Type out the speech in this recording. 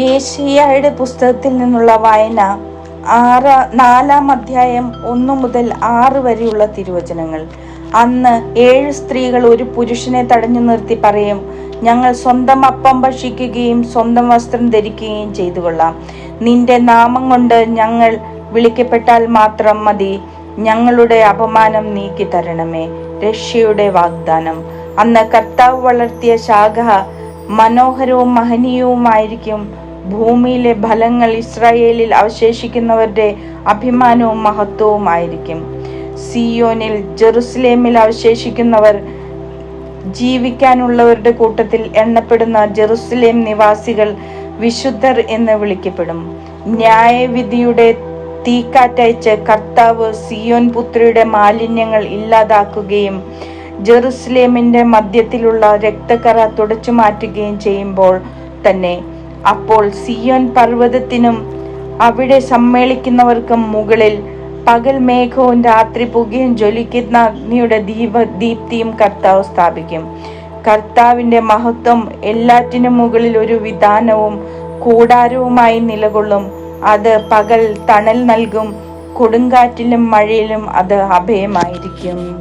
ഏഷ്യായുടെ പുസ്തകത്തിൽ നിന്നുള്ള വായന ആറ് നാലാം അധ്യായം ഒന്നു മുതൽ ആറ് വരെയുള്ള തിരുവചനങ്ങൾ. അന്ന് ഏഴ് സ്ത്രീകൾ ഒരു പുരുഷനെ തടഞ്ഞു നിർത്തി പറയും ഞങ്ങൾ സ്വന്തം അപ്പം ഭക്ഷിക്കുകയും സ്വന്തം വസ്ത്രം ധരിക്കുകയും ചെയ്തു കൊള്ളാം. നിന്റെ നാമം കൊണ്ട് ഞങ്ങൾ വിളിക്കപ്പെട്ടാൽ മാത്രം മതി. ഞങ്ങളുടെ അപമാനം നീക്കി തരണമേ. രക്ഷയുടെ വാഗ്ദാനം. അന്ന് കർത്താവ് വളർത്തിയ ശാഖ മനോഹരവും മഹനീയവുമായിരിക്കും ഭൂമിയിലെ ഫലങ്ങൾ ഇസ്രായേലിൽ അവശേഷിക്കുന്നവരുടെ അഭിമാനവും മഹത്വവുമായിരിക്കും സിയോനിൽ ജെറുസലേമിൽ അവശേഷിക്കുന്നവർ ജീവിക്കാനുള്ളവരുടെ കൂട്ടത്തിൽ എണ്ണപ്പെടുന്ന ജെറുസലേം നിവാസികൾ വിശുദ്ധർ എന്ന് വിളിക്കപ്പെടും. ന്യായവിധിയുടെ തീക്കാറ്റയച്ച് കർത്താവ് സിയോൻ പുത്രിയുടെ മാലിന്യങ്ങൾ ഇല്ലാതാക്കുകയും ജെറുസലേമിന്റെ മധ്യത്തിലുള്ള രക്തക്കറ തുടച്ചു മാറ്റുകയും ചെയ്യുമ്പോൾ തന്നെ അപ്പോൾ സിയോൻ പർവതത്തിനും അവിടെ സമ്മേളിക്കുന്നവർക്കും മുകളിൽ പകൽ മേഘവും രാത്രി പുകയും ജ്വലിക്കുന്ന അഗ്നിയുടെ ദീപ ദീപ്തിയും കർത്താവ് സ്ഥാപിക്കും. കർത്താവിന്റെ മഹത്വം എല്ലാറ്റിനും മുകളിൽ ഒരു വിധാനവും കൂടാരവുമായി നിലകൊള്ളും. അത് പകൽ തണൽ നൽകും കൊടുങ്കാറ്റിലും മഴയിലും അത് അഭയമായിരിക്കും.